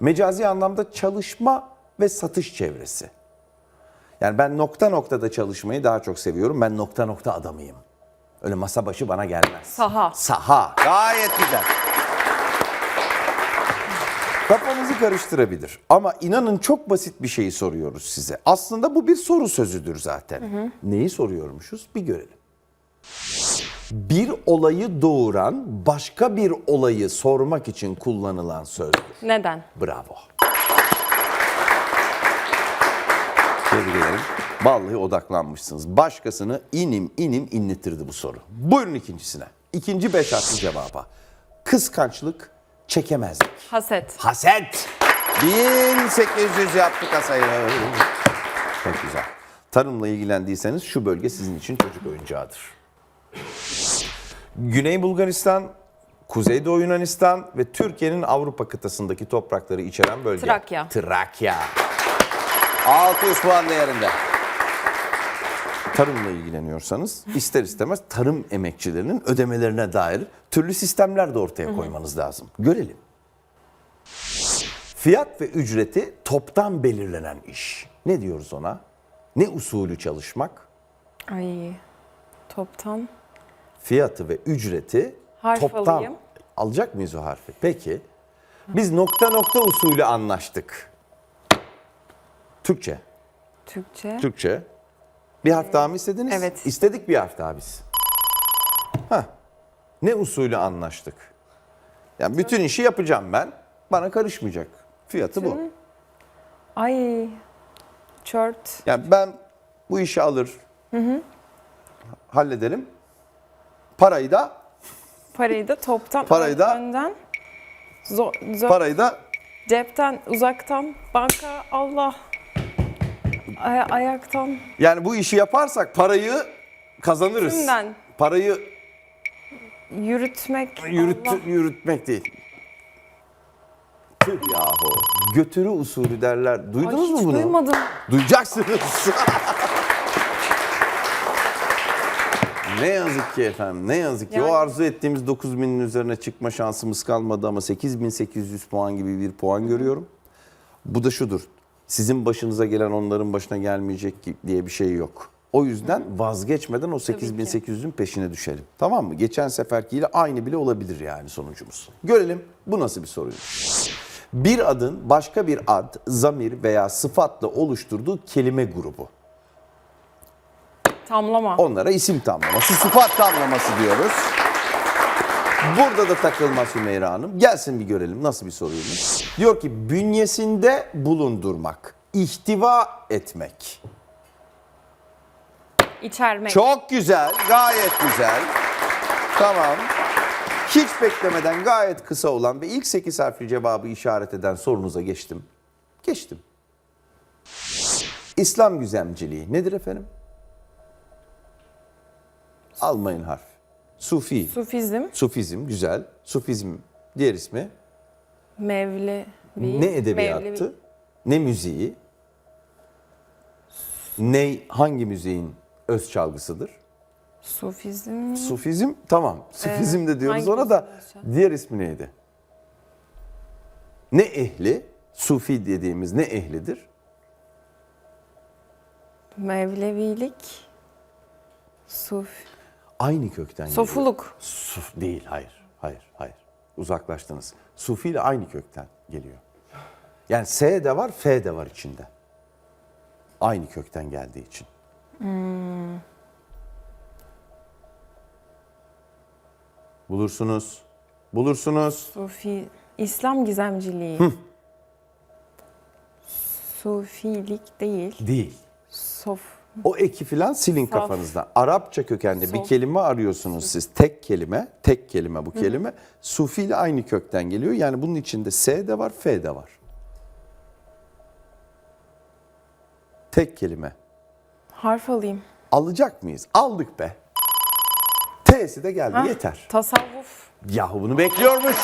Mecazi anlamda çalışma ve satış çevresi. Yani ben nokta noktada çalışmayı daha çok seviyorum. Ben nokta nokta adamıyım. Öyle masa başı bana gelmez. Saha. Saha. Gayet güzel. Kafanızı karıştırabilir. Ama inanın çok basit bir şeyi soruyoruz size. Aslında bu bir soru sözüdür zaten. Neyi soruyormuşuz? Bir görelim. Bir olayı doğuran başka bir olayı sormak için kullanılan sözdür. Neden? Bravo. Tebrik ederim. Vallahi odaklanmışsınız. Başkasını inim inim inletirdi bu soru. Buyurun ikincisine. İkinci beş harfli cevaba. Kıskançlık, çekemezlik. Haset. Haset. 1800 yaptık kasayı. Çok güzel. Tarımla ilgilendiyseniz şu bölge sizin için çocuk oyuncağıdır. Güney Bulgaristan, Kuzeydoğu Yunanistan ve Türkiye'nin Avrupa kıtasındaki toprakları içeren bölge. Trakya. Trakya. 600 puan değerinde. Tarımla ilgileniyorsanız ister istemez tarım emekçilerinin ödemelerine dair türlü sistemler de ortaya koymanız lazım. Görelim. Fiyat ve ücreti toptan belirlenen iş. Ne diyoruz ona? Ne usulü çalışmak? Ay. Toptan. Fiyatı ve ücreti Harf toptan. alayım. Alacak mıyız o harfi? Peki. Biz nokta nokta usulü anlaştık. Türkçe. Türkçe. Türkçe. Bir harf daha mı istediniz? Evet. İstedik bir harf daha biz. Hah. Ne usulü anlaştık? Yani bütün işi yapacağım ben. Bana karışmayacak. Fiyatı bu. Ay. Çört. Yani ben bu işi alır. Hallederim. Parayı da Parayı da toptan. Parayı da- Önden. Zor, zor. parayı da Cepten, uzaktan, banka, Allah. Ay- ayaktan. yani bu işi yaparsak parayı kazanırız. Kimden? Parayı Yürütmek. yürüt, Allah. yürütmek değil. Tüh yahu. Götürü usulü derler. Ay, Duydunuz mu hiç bunu? duymadım. Duyacaksınız. ne yazık ki efendim, ne yazık ki. O Yani- arzu ettiğimiz 9000'in üzerine çıkma şansımız kalmadı ama 8800 puan gibi bir puan görüyorum. Bu da şudur. Sizin başınıza gelen onların başına gelmeyecek diye bir şey yok. O yüzden vazgeçmeden o 8800'ün peşine düşelim. Tamam mı? Geçen seferkiyle aynı bile olabilir yani sonucumuz. Görelim bu nasıl bir soruymuş. Bir adın başka bir ad, zamir veya sıfatla oluşturduğu kelime grubu. Tamlama. Onlara isim tamlaması, sıfat tamlaması diyoruz. Burada da takılma Sümeyra Hanım. Gelsin bir görelim nasıl bir soruymuş. Diyor ki bünyesinde bulundurmak, ihtiva etmek. İçermek. Çok güzel, gayet güzel. Tamam. Hiç beklemeden gayet kısa olan ve ilk 8 harfli cevabı işaret eden sorunuza geçtim. Geçtim. İslam güzemciliği nedir efendim? Almayın harf. Sufi. Sufizm. Sufizm güzel. Sufizm diğer ismi. Mevlevi. Ne edebiyattı? Mevlevi. Ne müziği? Ne hangi müziğin öz çalgısıdır? Sufizm. Sufizm tamam. Sufizm de diyoruz hangi ona da müzik diğer ismi neydi? Ne ehli? Sufi dediğimiz ne ehlidir? Mevlevilik. Suf. Aynı kökten geliyor. Sofuluk. Suf değil, hayır. Hayır, hayır. Uzaklaştınız. Sufi ile aynı kökten geliyor. Yani S de var, F de var içinde. Aynı kökten geldiği için. Bulursunuz. Bulursunuz. Sufi. İslam gizemciliği. Sufilik değil. Değil. Sof. O eki filan silin Saf. kafanızdan. Arapça kökenli bir kelime arıyorsunuz siz. Tek kelime, tek kelime bu kelime. Sufi ile aynı kökten geliyor. Yani bunun içinde S de var, F de var. Tek kelime. Harf alayım. Alacak mıyız? Aldık be. T'si de geldi Hah, yeter. Tasavvuf. Yahu bunu bekliyormuş.